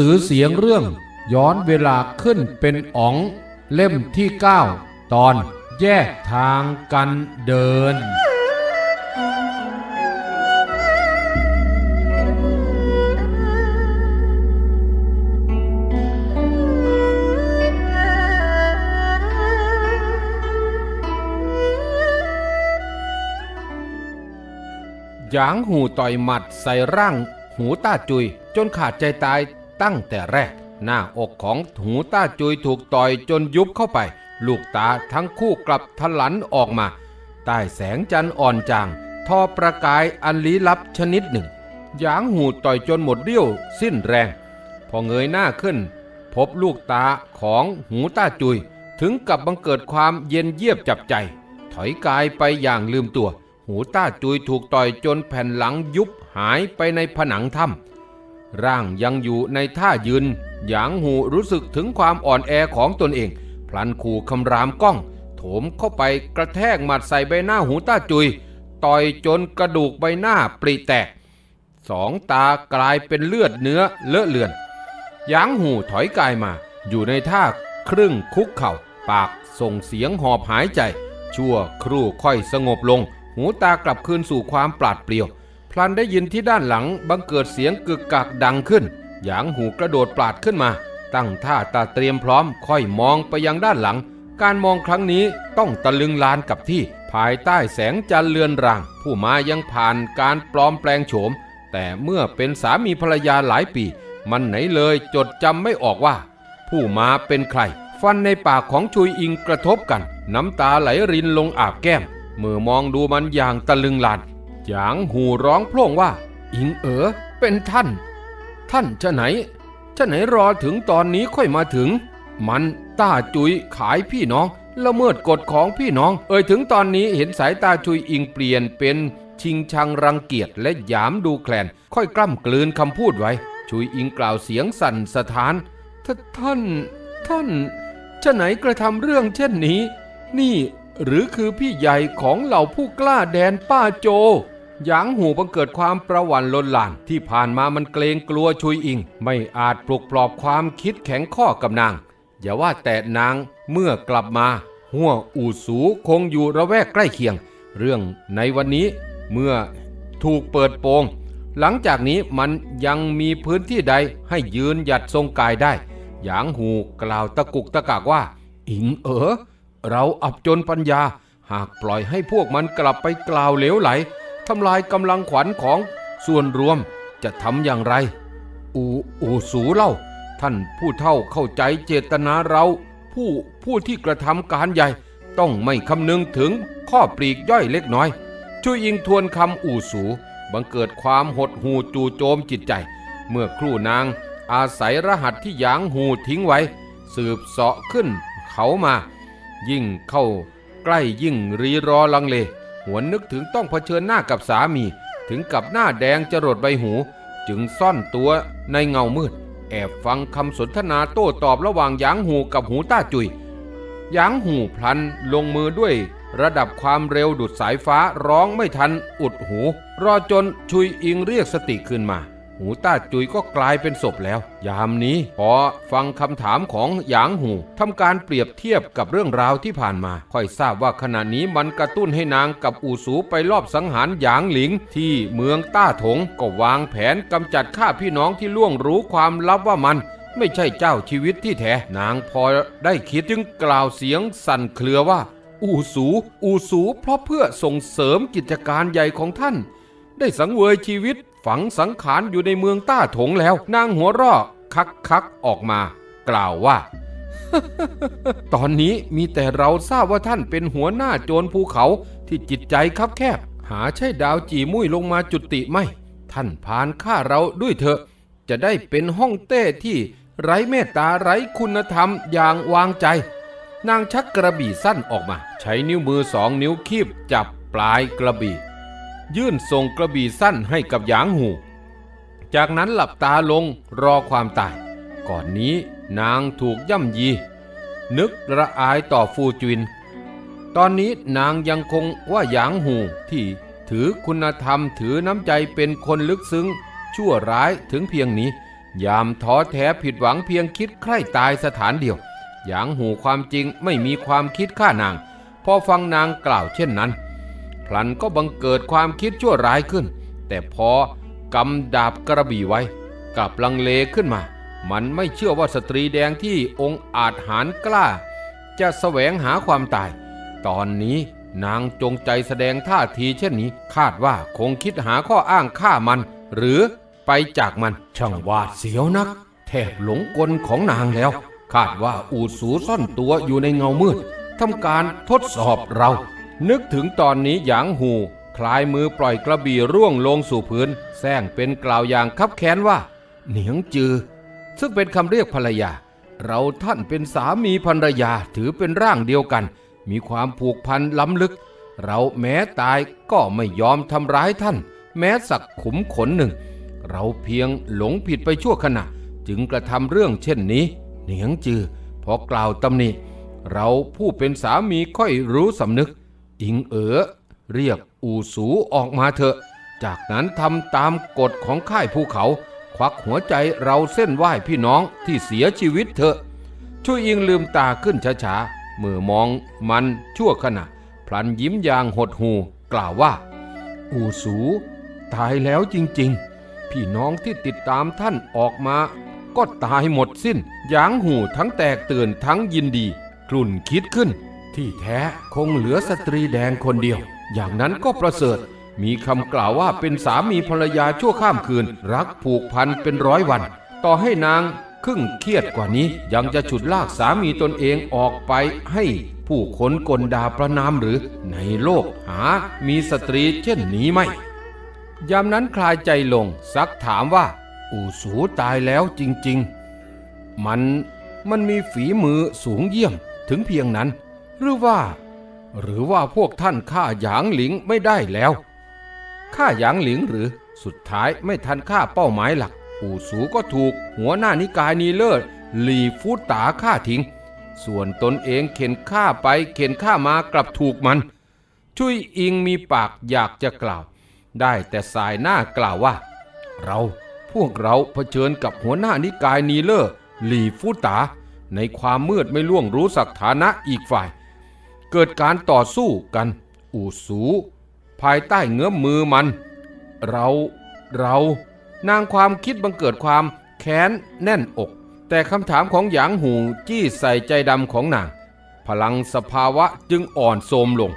สือเสียงเรื่อง ย้อนเวลาขึ้นเป็นอ๋อง เล่มที่ 9 ตอนแยกทางกันเดิน หยางหูต่อยหมัดใส่ร่าง หูต้าจุย จนขาดใจตาย ตั้งแต่แรก หน้าอกของหูต้าจุยถูกต่อยจนยุบเข้าไป ลูกตาทั้งคู่กลับทะลันออกมา ใต้แสงจันทร์อ่อนจาง ทอประกายอันลี้ลับชนิดหนึ่งหยางหูต่อยจนหมดเรี่ยวสิ้นแรง พอเงยหน้าขึ้น พบลูกตาของหูต้าจุย ถึงกับบังเกิดความเย็นเยียบจับใจ ถอยกายไปอย่างลืมตัว หูต้าจุยถูกต่อยจนแผ่นหลังยุบหายไปในผนังถ้ำ ร่างยังอยู่ในท่ายืน หยางหูรู้สึกถึงความอ่อนแอของตนเอง พลันขู่คำรามก้อง โถมเข้าไปกระแทกหมัดใส่ใบหน้าหูต้าจุย ต่อยจนกระดูกใบหน้าปริแตก สองตากลายเป็นเลือดเนื้อเลอะเลือน หยางหูถอยกายมา อยู่ในท่าครึ่งคุกเข่า ปากส่งเสียงหอบหายใจ ชั่วครู่ค่อยสงบลง หูตากลับคืนสู่ความปราดเปรียว พลันได้ยินที่ด้านหลังบังเกิดเสียงกึกกักดังขึ้น หยางหูกระโดดปราดขึ้นมา ตั้งท่าตาเตรียมพร้อมค่อยมองไปยังด้านหลัง การมองครั้งนี้ต้องตะลึงลานกับที่ ภายใต้แสงจันทร์เลือนราง ผู้มายังผ่านการปลอมแปลงโฉม แต่เมื่อเป็นสามีภรรยาหลายปี มันไหนเลยจดจำไม่ออกว่า ผู้มาเป็นใคร ฟันในปากของชุยอิงกระทบกัน น้ำตาไหลรินลงอาบแก้มเมื่อมองดูมันอย่างตะลึงลาน หยางหูร้องโพล่งว่า อิงเอ๋อเป็นท่าน ท่านจะไหน จะไหนรอถึงตอนนี้ค่อยมาถึง มันต้าจุยขายพี่น้องละเมิดกฎของพี่น้อง เอ่ยถึงตอนนี้เห็นสายตาชุยอิงเปลี่ยนเป็นชิงชังรังเกียจและหยามดูแคลน ค่อยกล้ำกลืนคำพูดไว้ ชุยอิงกล่าวเสียงสั่นสะท้านทท่าน ท่านจะไหนกระทำเรื่องเช่นนี้ นี่หรือคือพี่ใหญ่ของเหล่าผู้กล้าแดนป้าโจ หยางหูบังเกิดความประหวั่นลนลาน ที่ผ่านมามันเกรงกลัวชุยอิง ไม่อาจปลุกปลอบความคิดแข็งข้อกับนาง อย่าว่าแต่นางเมื่อกลับมา หัวอู่สูคงอยู่ระแวกใกล้เคียง เรื่องในวันนี้เมื่อถูกเปิดโปง หลังจากนี้มันยังมีพื้นที่ใดให้ยืนหยัดทรงกายได้ หยางหูกล่าวตะกุกตะกากว่า อิงเอ๋อเราอับจนปัญญา หากปล่อยให้พวกมันกลับไปกล่าวเหลวไหล ทำลายกำลังขวัญของส่วนรวมจะทำอย่างไร อูอูสูเล่า ท่านผู้เท่าเข้าใจเจตนาเราผู้ผู้ที่กระทำการใหญ่ ต้องไม่คำนึงถึงข้อปลีกย่อยเล็กน้อย ช่วยอิงทวนคำอู่สูบังเกิดความหดหูจู่โจมจิตใจ เมื่อครู่นางอาศัยรหัสที่หยางหูทิ้งไว้ สืบเสาะขึ้นเขามา ยิ่งเข้าใกล้ยิ่งรีรอลังเล หวนนึกถึงต้องเผชิญหน้ากับสามี ถึงกับหน้าแดงจรดใบหู จึงซ่อนตัวในเงามืด แอบฟังคำสนทนาโต้ตอบระหว่างหยางหูกับหูต้าจุยหยางหูพลันลงมือด้วยระดับความเร็วดุดสายฟ้าร้องไม่ทัน อุดหู รอจนชุยอิงเรียกสติขึ้นมา หูต้าจุยก็กลายเป็นศพแล้ว ยามนี้พอฟังคำถามของหยางหูทำการเปรียบเทียบกับเรื่องราวที่ผ่านมาค่อยทราบว่าขณะนี้มันกระตุ้นให้นางกับอูสูไปลอบสังหารหยางหลิง ที่เมืองต้าถงก็วางแผนกำจัดฆ่าพี่น้องที่ล่วงรู้ความลับว่ามันไม่ใช่เจ้าชีวิตที่แท้ นางพอได้คิดจึงกล่าวเสียงสั่นเครือว่า อูสู อูสูเพราะเพื่อส่งเสริมกิจการใหญ่ของท่าน ได้สังเวยชีวิต ฝังสังขารอยู่ในเมืองต้าถงแล้ว นางหัวราะคักคักๆออกมา กล่าวว่า ตอนนี้มีแต่เราทราบว่าท่านเป็นหัวหน้าโจรภูเขาที่จิตใจคับแคบ หาใช่ดาวจีมุ้ยลงมาจุติไม่ ท่านพานฆ่าเราด้วยเถอะ จะได้เป็นห้องเต้ที่ไร้เมตตาไร้คุณธรรมอย่างวางใจ นางชักกระบี่สั้นออกมา ใช้นิ้วมือสองนิ้วคีบจับปลายกระบี่ ยื่นส่งกระบี่สั้นให้กับหยางหู จากนั้นหลับตาลงรอความตาย ก่อนนี้นางถูกย่ำยี นึกระอายต่อฟูจิน ตอนนี้นางยังคงว่าหยางหูที่ถือคุณธรรมถือน้ำใจเป็นคนลึกซึ้ง ชั่วร้ายถึงเพียงนี้ ยามท้อแท้ผิดหวังเพียงคิดใคร่ตายสถานเดียว หยางหูความจริงไม่มีความคิดฆ่านาง พอฟังนางกล่าวเช่นนั้น พลันก็บังเกิดความคิดชั่วร้ายขึ้น แต่พอกำดาบกระบี่ไว้กับลังเลขึ้นมา มันไม่เชื่อว่าสตรีแดงที่องค์อาจหารกล้า จะแสวงหาความตาย ตอนนี้นางจงใจแสดงท่าทีเช่นนี้คาดว่าคงคิดหาข้ออ้างฆ่ามัน หรือไปจากมันช่างวาดเสียวนัก แทบหลงกลของนางแล้ว คาดว่าอูดสูซ่อนตัวอยู่ในเงามืดทำการทดสอบเรา นึกถึงตอนนี้หยางหูคลายมือปล่อยกระบี่ร่วงลงสู่พื้นแซงเป็นกล่าวอย่างคับแค้นว่า เหนียงจือ ซึ่งเป็นคำเรียกภรรยา เราท่านเป็นสามีภรรยาถือเป็นร่างเดียวกัน มีความผูกพันล้ำลึก เราแม้ตายก็ไม่ยอมทำร้ายท่าน แม้สักขุมขนหนึ่ง เราเพียงหลงผิดไปชั่วขณะ จึงกระทำเรื่องเช่นนี้ เหนียงจือพอกล่าวตำหนิเราผู้เป็นสามีค่อยรู้สำนึก อิงเอ๋อเรียกอูสูออกมาเถอะ จากนั้นทำตามกฎของค่ายภูเขา ควักหัวใจเราเส้นไหว้พี่น้องที่เสียชีวิตเถอะ ช่วยอิงลืมตาขึ้นช้าๆเมื่อมองมันชั่วขณะ พลันยิ้มอย่างหดหูกล่าวว่า อูสูตายแล้วจริงๆ พี่น้องที่ติดตามท่านออกมา ก็ตายหมดสิ้นยางหูทั้งแตกตื่นทั้งยินดีกลุ่นคิดขึ้น ที่แท้คงเหลือสตรีแดงคนเดียว อย่างนั้นก็ประเสริฐ มีคำกล่าวว่าเป็นสามีภรรยาชั่วข้ามคืน รักผูกพันเป็นร้อยวัน ต่อให้นางครึ่งเครียดกว่านี้ยังจะฉุดลากสามีตนเองออกไปให้ผู้คนกลดาประนามหรือในโลกหา มีสตรีเช่นนี้ไหมยามนั้นคลายใจลงซักถามว่า อูสูตายแล้วจริง ๆ มันมันมีฝีมือสูงเยี่ยมถึงเพียงนั้น หรือว่า หรือว่าพวกท่านฆ่าหยางหลิงไม่ได้แล้วฆ่าหยางหลิงหรือสุดท้ายไม่ทันฆ่าเป้าหมายหลักอู่สูก็ถูก หัวหน้านิกายนีเลิศหลีฟูตาฆ่าทิ้ง ส่วนตนเองเข็นฆ่าไปเข็นฆ่ามากลับถูกมัน ชุยอิงมีปากอยากจะกล่าว ได้แต่สายหน้ากล่าวว่า เราพวกเราเผชิญกับหัวหน้านิกายนีเลอร์หลีฟูตา ในความมืดไม่ล่วงรู้สักฐานะอีกฝ่าย เกิดการต่อสู้กัน อู่สู ภายใต้เงื้อมมือมัน เราเรานางความคิดบังเกิดความแค้นแน่นอก แต่คำถามของหยางหูจี้ใส่ใจดำของนาง พลังสภาวะจึงอ่อนโทรมลง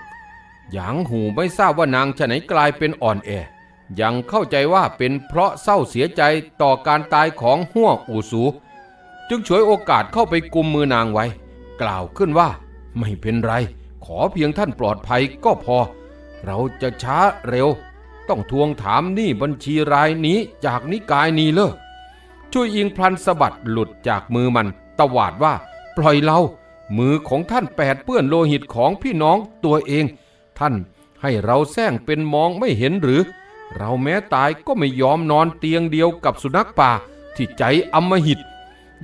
หยางหูไม่ทราบว่านางจะไหนกลายเป็นอ่อนแอ ยังเข้าใจว่าเป็นเพราะเศร้าเสียใจต่อการตายของหัวงอูสู จึงฉวยโอกาสเข้าไปกุมมือนางไว้ กล่าวขึ้นว่าไม่เป็นไร ขอเพียงท่านปลอดภัยก็พอ เราจะช้าเร็ว ต้องทวงถามหนี้บัญชีรายนี้จากนิกายนี้เลอช่วยอิงพลันสะบัดหลุดจากมือมัน ตวาดว่า ปล่อยเรา มือของท่านแปดเปื้อนโลหิตของพี่น้องตัวเอง ท่านให้เราแซงเป็นมองไม่เห็นหรือ เราแม้ตายก็ไม่ยอมนอนเตียงเดียวกับสุนัขป่าที่ใจอำมหิต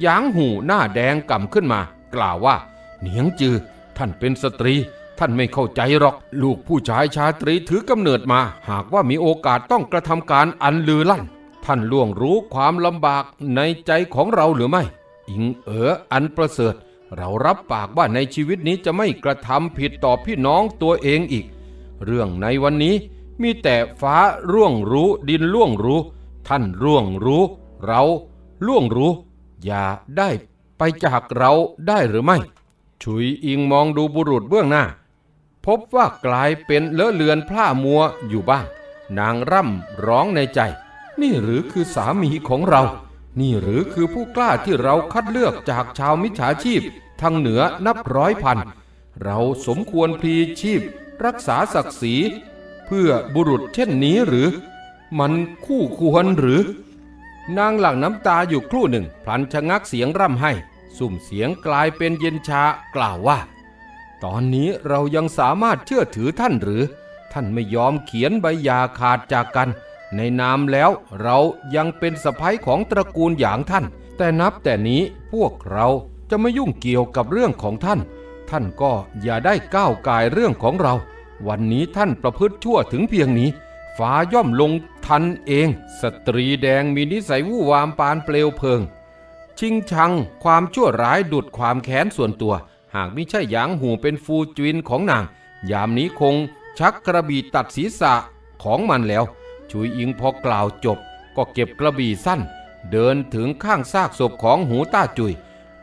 ยางหูหน้าแดงก่ำขึ้นมา กล่าวว่า เหนียงจือ ท่านเป็นสตรี ท่านไม่เข้าใจหรอก ลูกผู้ชายชาตรีถือกำเนิดมา หากว่ามีโอกาสต้องกระทำการอันลือลั่น ท่านล่วงรู้ความลำบากในใจของเราหรือไม่ อิงเอ๋ออันประเสริฐ เรารับปากว่าในชีวิตนี้จะไม่กระทำผิดต่อพี่น้องตัวเองอีก เรื่องในวันนี้มีแต่ฟ้าร่วงรู้ดินล่วงรู้ ท่านร่วงรู้ เราล่วงรู้ อย่าได้ไปจากเราได้หรือไม่ ฉุยอิงมองดูบุรุษเบื้องหน้า พบว่ากลายเป็นเลอะเลือนพร่ามัวอยู่บ้าง นางร่ำร้องในใจ นี่หรือคือสามีของเรา นี่หรือคือผู้กล้าที่เราคัดเลือกจากชาวมิจฉาชีพทางเหนือนับร้อยพัน เราสมควรพลีชีพ รักษาศักดิ์ศรี เพื่อบุรุษเช่นนี้หรือ มันคู่ควรหรือ นางหลั่งน้ำตาอยู่ครู่หนึ่ง พลันชะงักเสียงร่ำให้ สุ่มเสียงกลายเป็นเย็นชากล่าวว่า ตอนนี้เรายังสามารถเชื่อถือท่านหรือ ท่านไม่ยอมเขียนใบหย่าขาดจากกัน ในนามแล้วเรายังเป็นสะพ้ยของตระกูลอย่างท่าน แต่นับแต่นี้พวกเราจะไม่ยุ่งเกี่ยวกับเรื่องของท่าน ท่านก็อย่าได้ก้าวกายเรื่องของเรา วันนี้ท่านประพฤติชั่วถึงเพียงนี้ฟ้าย่อมลงทันเอง สตรีแดงมีนิสัยวู่วามปานเปลวเพลิง ชิงชังความชั่วร้ายดุดความแค้นส่วนตัว หากไม่ใช่หยางหูเป็นฟูจวินของนาง ยามนี้คงชักกระบี่ตัดศีรษะของมันแล้ว ชุยอิงพอกล่าวจบ ก็เก็บกระบี่สั้น เดินถึงข้างซากศพของหูต้าจุย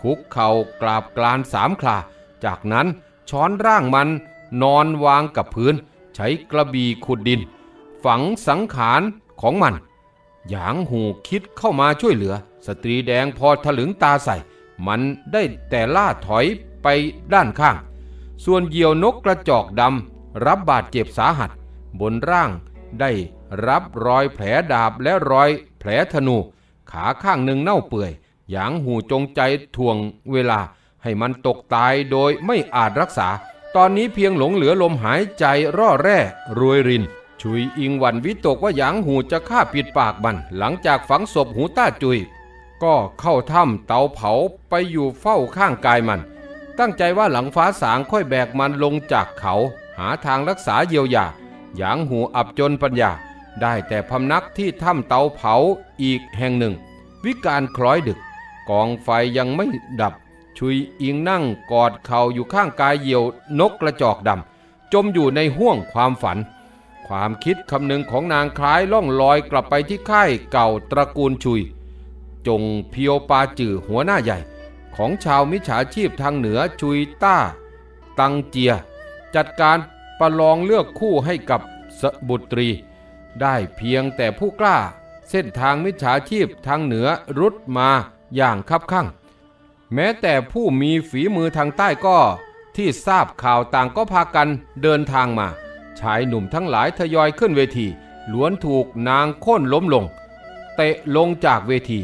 คุกเข่ากราบกรานสามคราจากนั้นช้อนร่างมันนอนวางกับพื้น ใช้กระบี่ขุดดิน ฝังสังขารของมัน หยางหูคิดเข้ามาช่วยเหลือ สตรีแดงพอถลึงตาใส่ มันได้แต่ล่าถอย ไปด้านข้าง ส่วนเหยี่ยวนกกระจอกดำรับบาดเจ็บสาหัส บนร่างได้รับรอยแผลดาบและรอยแผลธนู ขาข้างหนึ่งเน่าเปื่อย หยางหูจงใจถ่วงเวลา ให้มันตกตายโดยไม่อาจรักษา ตอนนี้เพียงหลงเหลือลมหายใจร่อแร่รวยริน ชุยอิงวันวิตกว่าหยางหูจะฆ่าปิดปากมัน หลังจากฝังศพหูต้าจุย ก็เข้าถ้ำเตาเผาไปอยู่เฝ้าข้างกายมัน ตั้งใจว่าหลังฟ้าสางค่อยแบกมันลงจากเขา หาทางรักษาเยียวยาหยางหูอับจนปัญญา ได้แต่พำนักที่ถ้ำเตาเผาอีกแห่งหนึ่ง วิการคล้อยดึก กองไฟยังไม่ดับ ชุยอิงนั่งกอดเข่าอยู่ข้างกายเหยี่ยวนกกระจอกดำจมอยู่ในห้วงความฝัน ความคิดคำนึงของนางคล้ายล่องลอยกลับไปที่ค่ายเก่าตระกูลชุย จงเพียวปาจือหัวหน้าใหญ่ ของชาวมิจฉาชีพทางเหนือชุยต้า ตังเจีย จัดการประลองเลือกคู่ให้กับสบุตรี ได้เพียงแต่ผู้กล้า เส้นทางมิจฉาชีพทางเหนือรุดมาอย่างคับข้างแม้แต่ผู้มีฝีมือทางใต้ก็ ที่ทราบข่าวต่างก็พากันเดินทางมา ชายหนุ่มทั้งหลายทยอยขึ้นเวที ล้วนถูกนางโค่นล้มลง เตะลงจากเวที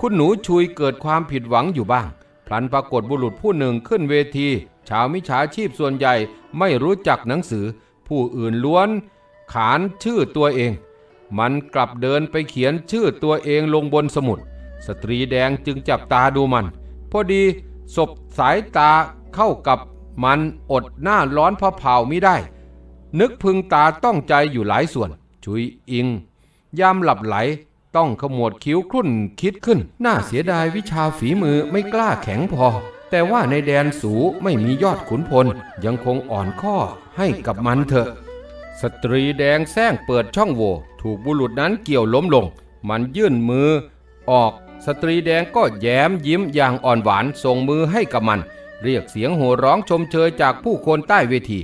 คุณหนูชุยเกิดความผิดหวังอยู่บ้าง พลันปรากฏบุรุษผู้หนึ่งขึ้นเวที ชาวมิจฉาชีพส่วนใหญ่ไม่รู้จักหนังสือ ผู้อื่นล้วน ขานชื่อตัวเอง มันกลับเดินไปเขียนชื่อตัวเองลงบนสมุด สตรีแดงจึงจับตาดูมัน พอดีศบสายตาเข้ากับมันอดหน้าร้อนพะเผาไม่ได้ นึกพึงตาต้องใจอยู่หลายส่วน ชุยอิง ยามหลับไหล ต้องขมวดคิ้วครุ่นคิดขึ้น น่าเสียดายวิชาฝีมือไม่กล้าแข็งพอ แต่ว่าในแดนสูไม่มียอดขุนพล ยังคงอ่อนข้อให้กับมันเถอะ สตรีแดงแซงเปิดช่องโหว่ถูกบุรุษนั้นเกี่ยวล้มลง มันยื่นมือ ออก สตรีแดงก็แย้มยิ้มอย่างอ่อนหวานส่งมือให้กับมัน เรียกเสียงโห่ร้องชมเชยจากผู้คนใต้เวที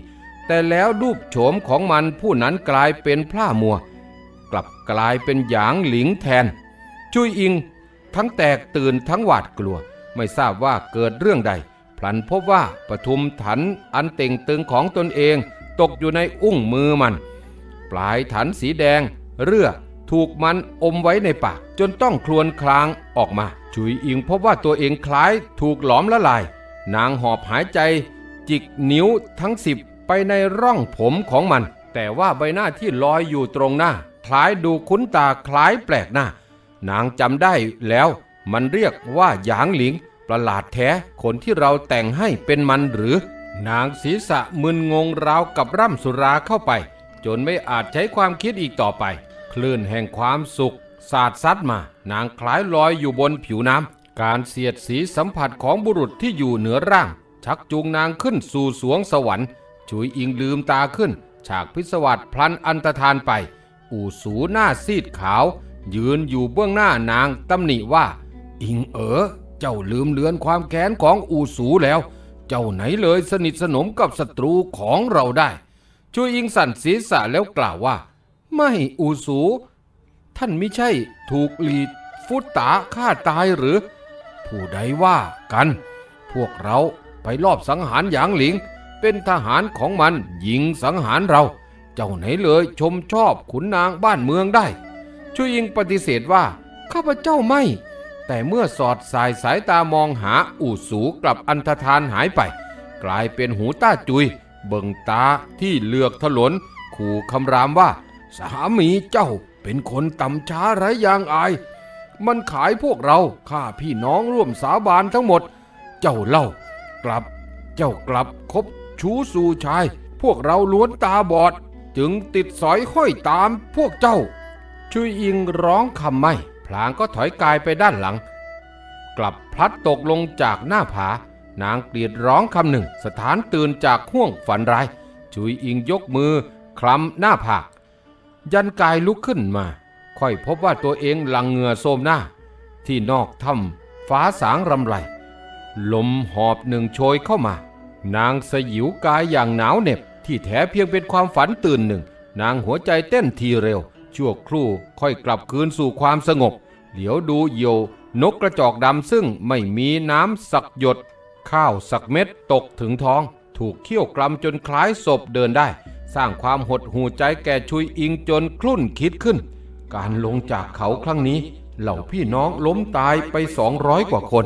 แต่แล้วรูปโฉมของมันผู้นั้นกลายเป็นพร่ามัว กลับกลายเป็นหยางหลิงแทน จุยอิง ทั้งแตกตื่นทั้งหวาดกลัว ไม่ทราบว่าเกิดเรื่องใด พลันพบว่าปทุมถันอันเต่งตึงของตนเองตกอยู่ในอุ้งมือมัน ปลายถันสีแดง เรือถูกมันอมไว้ในปาก จนต้องครวญครางออกมา จุยอิงพบว่าตัวเองคล้ายถูกหลอมละลาย นางหอบหายใจ จิกนิ้วทั้งสิบไปในร่องผมของมัน แต่ว่าใบหน้าที่ลอยอยู่ตรงหน้า คล้ายดูคุ้นตาคล้ายแปลกหน้านางจำได้แล้วมันเรียกว่าหยางหลิง ประหลาดแท้คนที่เราแต่งให้เป็นมันหรือ นางศีรษะมึนงงราวกับร่ำสุราเข้าไป จนไม่อาจใช้ความคิดอีกต่อไป คลื่นแห่งความสุข สาดซัดมา นางคล้ายลอยอยู่บนผิวน้ำการเสียดสีสัมผัสของบุรุษที่อยู่เหนือร่าง ชักจูงนางขึ้นสู่สวงสวรรค์ ฉุยอิงลืมตาขึ้น ฉากพิศวาสพลันอันตรธานไป อู่สูหน้าซีดขาว ยืนอยู่เบื้องหน้านางตำหนิว่า อิงเอ๋อเจ้าลืมเลือนความแค้นของอู่สูแล้ว เจ้าไหนเลยสนิทสนมกับศัตรูของเราได้ช่วยอิงสั่นศีรษะแล้วกล่าวว่า ไม่อูสู ท่านไม่ใช่ถูกหลีดฟุตตาฆ่าตายหรือ ผู้ใดว่ากัน พวกเราไปลอบสังหารหยางหลิง เป็นทหารของมันยิงสังหารเรา เจ้าไหนเลยชมชอบขุนนางบ้านเมืองได้ช่วยอิงปฏิเสธว่าข้าพเจ้าไม่ แต่เมื่อสอดสายสายตามองหาอู่สูกลับอันธทานหายไป กลายเป็นหูต้าจุย เบิ่งตาที่เลือกถลน ขู่คำรามว่า สามีเจ้าเป็นคนต่ำช้าไร้ยางอาย มันขายพวกเราข้าพี่น้องร่วมสาบานทั้งหมด เจ้าเล่ากลับ เจ้ากลับคบชู้สู่ชาย พวกเราล้วนตาบอด จึงติดสอยห้อยตามพวกเจ้า ชุยอิงร้องคำไม่ พลางก็ถอยกายไปด้านหลัง กลับพลัดตกลงจากหน้าผา นางกรีดร้องคำหนึ่ง สถานตื่นจากห่วงฝันร้าย ชุยอิงยกมือ คลำหน้าผาก ยันกายลุกขึ้นมา ค่อยพบว่าตัวเองหลังเหงื่อโซมหน้า ที่นอกถ้ำฟ้าสางรำไรลมหอบหนึ่งโชยเข้ามา นางสยิวกายอย่างหนาวเหน็บ ที่แท้เพียงเป็นความฝันตื่นหนึ่ง นางหัวใจเต้นทีเร็ว ชั่วครู่ค่อยกลับคืนสู่ความสงบ เหลียวดูเหยี่ยวนกกระจอกดำซึ่งไม่มีน้ำสักหยด ข้าวสักเม็ดตกถึงท้อง ถูกเคี่ยวกลำจนคล้ายศพเดินได้ สร้างความหดหูใจแก่ชุยอิงจนคลุ่นคิดขึ้น การลงจากเขาครั้งนี้ เหล่าพี่น้องล้มตายไปสองร้อยกว่าคน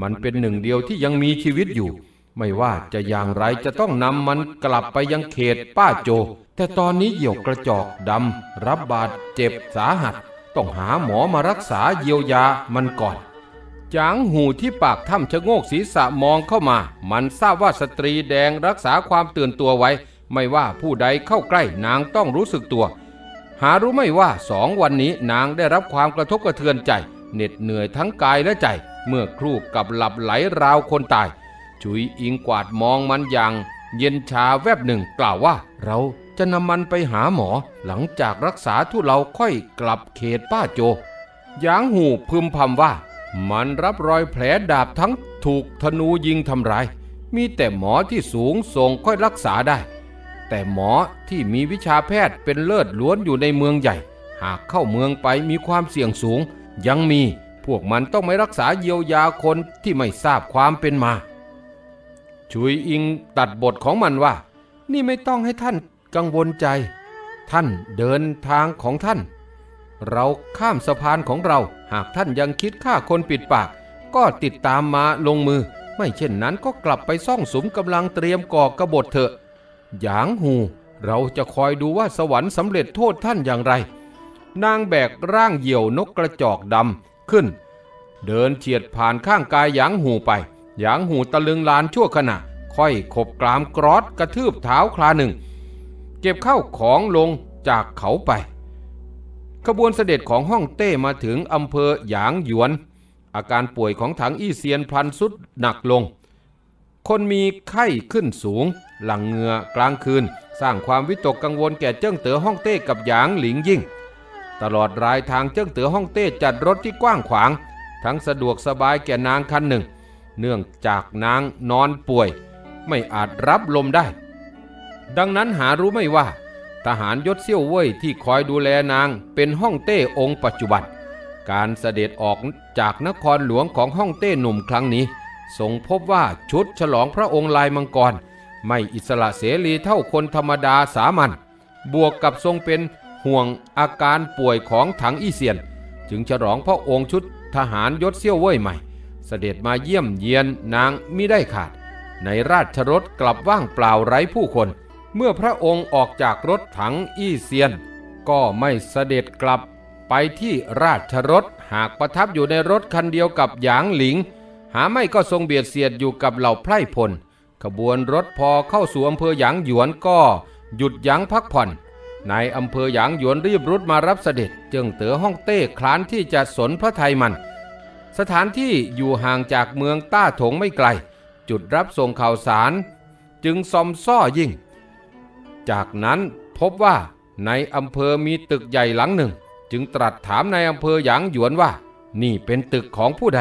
มันเป็นหนึ่งเดียวที่ยังมีชีวิตอยู่ ไม่ว่าจะอย่างไรจะต้องนำมันกลับไปยังเขตป้าโจ แต่ตอนนี้เหยี่ยวกระจอกดำรับบาดเจ็บสาหัส ต้องหาหมอมารักษาเยียวยามันก่อนจางหูที่ปากถ้ำชะโงกศีรษะมองเข้ามา มันทราบว่าสตรีแดงรักษาความตื่นตัวไว้ ไม่ว่าผู้ใดเข้าใกล้นางต้องรู้สึกตัว หารู้ไม่ว่าสองวันนี้นางได้รับความกระทบกระเทือนใจ เหน็ดเหนื่อยทั้งกายและใจ เมื่อครู่กับหลับไหลราวคนตาย ชุยอิงกวาดมองมันอย่างเย็นชาแวบหนึ่งกล่าวว่า เราจะนำมันไปหาหมอ หลังจากรักษาทุเราค่อยกลับเขตป้าโจยางหูพึมพำว่า มันรับรอยแผลดาบทั้งถูกธนูยิงทำร้าย มีแต่หมอที่สูงส่งค่อยรักษาได้ แต่หมอที่มีวิชาแพทย์เป็นเลิศล้วนอยู่ในเมืองใหญ่ หากเข้าเมืองไปมีความเสี่ยงสูง ยังมีพวกมันต้องไม่รักษาเยียวยาคนที่ไม่ทราบความเป็นมา ชุยอิงตัดบทของมันว่า นี่ไม่ต้องให้ท่านกังวลใจ ท่านเดินทางของท่าน เราข้ามสะพานของเรา หากท่านยังคิดฆ่าคนปิดปาก ก็ติดตามมาลงมือ ไม่เช่นนั้นก็กลับไปซ่องสมกำลังเตรียมก่อกระบฏเถอะ หยางหู เราจะคอยดูว่าสวรรค์สำเร็จโทษท่านอย่างไร นางแบกร่างเหี่ยวนกกระจอกดำขึ้น เดินเฉียดผ่านข้างกายหยางหูไป หยางหูตะลึงลานชั่วขณะ ค่อยขบกรามกรอดกระทืบเท้าคลาหนึ่ง เก็บเข้าของลงจากเขาไป ขบวนเสด็จของฮ่องเต้มาถึงอำเภอหยางหยวน อาการป่วยของถังอี้เซียนพลันสุดหนักลง คนมีไข้ขึ้นสูง หลังเหงื่อกลางคืน สร้างความวิตกกังวลแก่เจิ้งเต๋อฮ่องเต้กับหยางหลิงยิ่ง ตลอดรายทางเจิ้งเต๋อฮ่องเต้จัดรถที่กว้างขวาง ทั้งสะดวกสบายแก่นางคันหนึ่ง เนื่องจากนางนอนป่วย ไม่อาจรับลมได้ ดังนั้นหารู้ไม่ว่า ทหารยศเซี่ยวเว่ยที่คอยดูแลนางเป็นฮ่องเต้องค์ปัจจุบัน การเสด็จออกจากนครหลวงของฮ่องเต้หนุ่มครั้งนี้ ทรงพบว่าชุดฉลองพระองค์ลายมังกร ไม่อิสระเสรีเท่าคนธรรมดาสามัญบวกกับทรงเป็นห่วงอาการป่วยของถังอี้เซียน จึงฉลองพระองค์ชุดทหารยศเซี่ยวเว่ยใหม่ เสด็จมาเยี่ยมเยียนนางมิได้ขาด ในราชรถกลับว่างเปล่าไร้ผู้คน เมื่อพระองค์ออกจากรถถังอี้เซียน ก็ไม่เสด็จกลับไปที่ราชรถหากประทับอยู่ในรถคันเดียวกับหยางหลิง หาไม่ก็ทรงเบียดเสียดอยู่กับเหล่าไพร่พล ขบวนรถพอเข้าสู่อำเภอหยางหยวนก็หยุดยั้งพักผ่อนนายอำเภอหยางหยวนรีบรุดมารับเสด็จจิงเต๋อฮ่องเต้คลานที่จะสนพระไทยมัน สถานที่อยู่ห่างจากเมืองต้าถงไม่ไกล จุดรับส่งข่าวสาร จึงซอมซ่อยิ่ง จากนั้นพบว่าในอำเภอมีตึกใหญ่หลังหนึ่ง จึงตรัสถามนายอำเภอหยางหยวนว่า นี่เป็นตึกของผู้ใด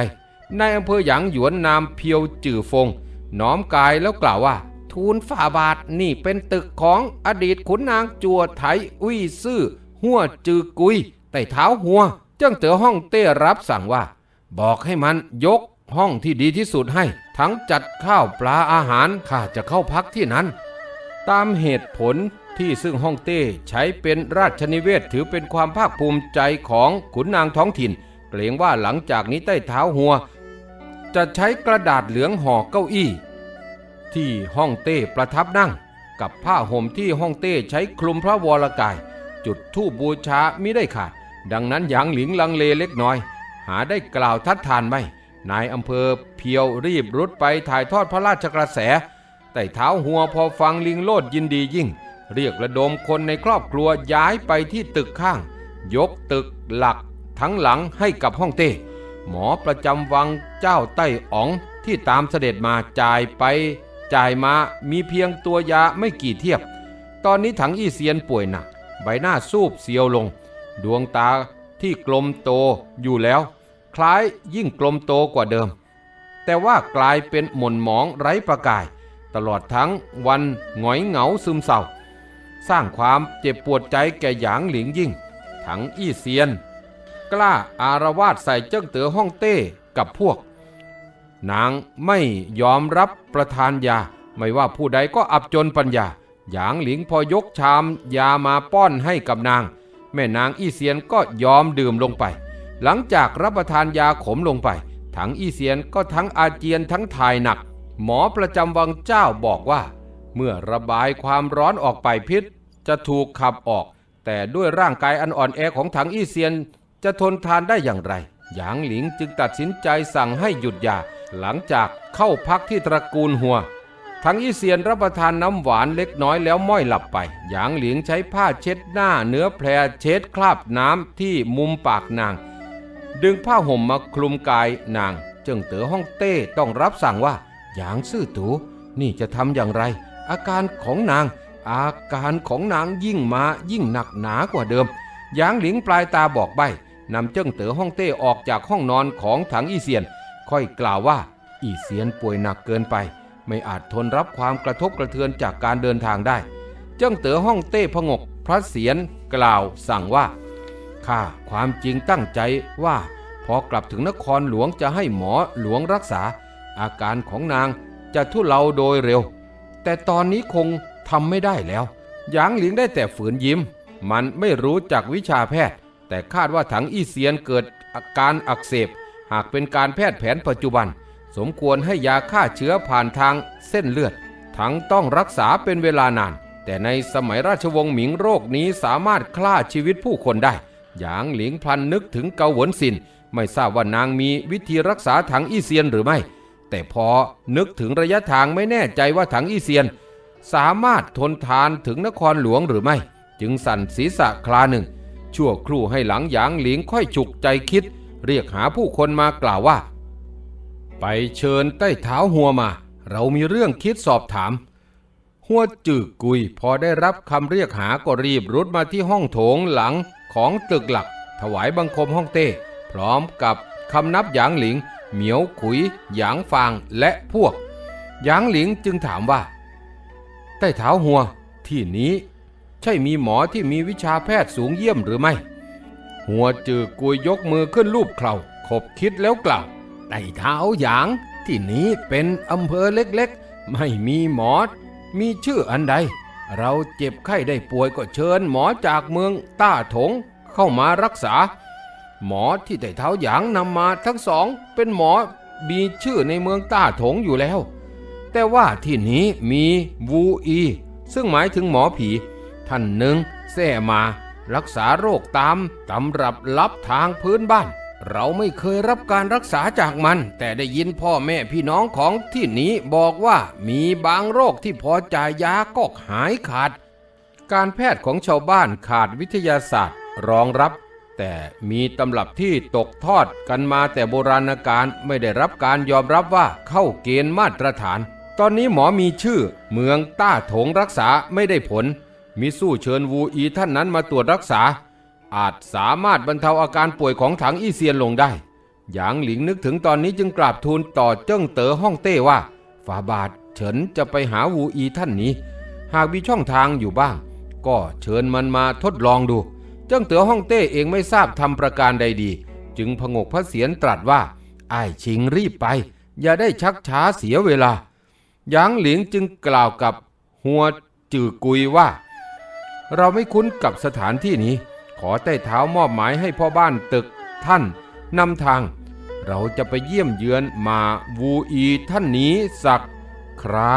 นายอำเภอหยางหยวนนามเพียวจื่อฟง น้อมกายแล้วกล่าวว่า ทูลฝ่าบาทนี่เป็นตึกของอดีตขุนนางจัวไถอุ้ยซื่อหัวจือกุยไต่เท้าหัวเจ้งเต๋อห้องเต้รับสั่งว่า บอกให้มันยกห้องที่ดีที่สุดให้ ทั้งจัดข้าวปลาอาหารข้าจะเข้าพักที่นั้น ตามเหตุผลที่ซึ่งฮ่องเต้ใช้เป็นราชนิเวศถือเป็นความภาคภูมิใจของขุนนางท้องถิ่น เกรงว่าหลังจากนี้ใต้เท้าหัว จะใช้กระดาษเหลืองห่อเก้าอี้ ที่ฮ่องเต้ประทับนั่ง กับผ้าห่มที่ฮ่องเต้ใช้คลุมพระวรกาย จุดธูปบูชาไมิได้ขาด ดังนั้นหยางหลิงลังเลเล็กน้อย หาได้กล่าวทัดทานไม่ นายอำเภอเพียวรีบรุดไปถ่ายทอดพระราชกระแส แต่เท้าหัวพอฟังลิงโลดยินดียิ่ง เรียกระดมคนในครอบครัวย้ายไปที่ตึกข้าง ยกตึกหลักทั้งหลังให้กับฮ่องเต้ หมอประจำวังเจ้าไต้อ๋องที่ตามเสด็จมาจ่ายไป จ่ายมามีเพียงตัวยาไม่กี่เทียบ ตอนนี้ถังอี้เซียนป่วยหนัก ใบหน้าซูบเซียวลง ดวงตา ที่กลมโตอยู่แล้ว คล้ายยิ่งกลมโตกว่าเดิม แต่ว่ากลายเป็นหม่นหมองไร้ประกาย ตลอดทั้งวันหงอยเหงาซึมเศร้า สร้างความเจ็บปวดใจแก่หยางหลิงยิ่งถังอี้เซียน กล้าอารวาสใส่เจิ้งเต๋อฮ่องเต้กับพวก นางไม่ยอมรับประทานยา ไม่ว่าผู้ใดก็อับจนปัญญา หยางหลิงพอยกชามยามาป้อนให้กับนาง แม่นางอี้เซียนก็ยอมดื่มลงไป หลังจากรับประทานยาขมลงไปถังอี้เซียนก็ทั้งอาเจียนทั้งถ่ายหนัก หมอประจำวังเจ้าบอกว่า เมื่อระบายความร้อนออกไปพิษ จะถูกขับออก แต่ด้วยร่างกายอันอ่อนแอของถังอี้เซียน จะทนทานได้อย่างไร หยางหลิงจึงตัดสินใจสั่งให้หยุดยา หลังจากเข้าพักที่ตระกูลหัว ทั้งอี้เซียนรับประทานน้ำหวานเล็กน้อยแล้วม้อยหลับไป หยางเหลิงใช้ผ้าเช็ดหน้าเนื้อแผลเช็ดคราบน้ำที่มุมปากนาง ดึงผ้าห่มมาคลุมกายนาง เจิงเต๋อฮ่องเต้ต้องรับสั่งว่า หยางซื่อตูนี่จะทำอย่างไร อาการของนาง อาการของนางยิ่งมายิ่งหนักหนากว่าเดิม หยางหลิงปลายตาบอกใบนำเจิ้งเต๋อฮ่องเต้ออกจากห้องนอนของถังอีเซียน ค่อยกล่าวว่า อีเซียนป่วยหนักเกินไป ไม่อาจทนรับความกระทบกระเทือนจากการเดินทางได้ เจิ้งเต๋อฮ่องเต้พงก พระเสียรกล่าวสั่งว่าข้าความจริงตั้งใจว่าพอกลับถึงนครหลวงจะให้หมอหลวงรักษา อาการของนางจะทุเลาโดยเร็ว แต่ตอนนี้คงทำไม่ได้แล้วหยางหลิงได้แต่ฝืนยิ้ม มันไม่รู้จักวิชาแพทย์ แต่คาดว่าถังอี้เซียนเกิดอาการอักเสบ หากเป็นการแพทย์แผนปัจจุบัน สมควรให้ยาฆ่าเชื้อผ่านทางเส้นเลือด ทั้งต้องรักษาเป็นเวลานาน แต่ในสมัยราชวงศ์หมิงโรคนี้สามารถฆ่าชีวิตผู้คนได้ หยางหลิงพลันนึกถึงเกาหวนซิน ไม่ทราบว่านางมีวิธีรักษาถังอีเซียนหรือไม่ แต่พอนึกถึงระยะทางไม่แน่ใจว่าถังอีเซียน สามารถทนทานถึงนครหลวงหรือไม่ จึงสั่นศีรษะคลาหนึ่งชั่วครู่ให้หลังหยางหลิงค่อยฉุกใจคิด เรียกหาผู้คนมากล่าวว่า ไปเชิญใต้เท้าหัวมา เรามีเรื่องคิดสอบถาม หัวจืกกุยพอได้รับคำเรียกหาก็รีบรุดมาที่ห้องโถงหลังของตึกหลัก ถวายบังคมห้องเต้ พร้อมกับคำนับหยางหลิง เหมียวขุย หยางฟางและพวก หยางหลิงจึงถามว่า ใต้เท้าหัวที่นี้ ใช่มีหมอที่มีวิชาแพทย์สูงเยี่ยมหรือไม่ หัวจือกุยยกมือขึ้นรูปเคราขบคิดแล้วกล่าว ใต้เท้าหยาง ที่นี้เป็นอำเภอเล็กๆ ไม่มีหมอ มีชื่ออันใด เราเจ็บไข้ได้ป่วยก็เชิญหมอจากเมืองต้าถงเข้ามารักษา หมอที่ใต้เท้าหยางนำมาทั้งสองเป็นหมอมีชื่อในเมืองต้าถงอยู่แล้ว แต่ว่าที่นี้มีวูอี ซึ่งหมายถึงหมอผี ท่านหนึ่งแซ่มา รักษาโรคตามตำรับลับทางพื้นบ้าน เราไม่เคยรับการรักษาจากมัน แต่ได้ยินพ่อแม่พี่น้องของที่นี้บอกว่ามีบางโรคที่พอจ่ายยาก็หายขาด การแพทย์ของชาวบ้านขาดวิทยาศาสตร์รองรับ แต่มีตำรับที่ตกทอดกันมาแต่โบราณกาลไม่ได้รับการยอมรับว่าเข้าเกณฑ์มาตรฐาน ตอนนี้หมอมีชื่อ เมืองต้าถงรักษาไม่ได้ผลมีสู้เชิญวูอีท่านนั้นมาตรวจรักษา อาจสามารถบรรเทาอาการป่วยของถังอี้เซียนลงได้ หยางหลิงนึกถึงตอนนี้จึงกราบทูลต่อเจิ้งเต๋อฮ่องเต้ว่าฝาบาทเฉินจะไปหาวูอีท่านนี้ หากมีช่องทางอยู่บ้าง ก็เชิญมันมาทดลองดู เจิ้งเต๋อฮ่องเต้เองไม่ทราบทำประการใดดี จึงพงกพระเสียรตรัสว่าไอ้ชิงรีบไป อย่าได้ชักช้าเสียเวลา หยางหลิงจึงกล่าวกับหัวจือกุยว่า เราไม่คุ้นกับสถานที่นี้ อใต้เท้ามอบหมายให้พ่อบ้านตึกท่านนำทาง เราจะไปเยี่ยมเยือนมาวูอีท่านนี้สักครา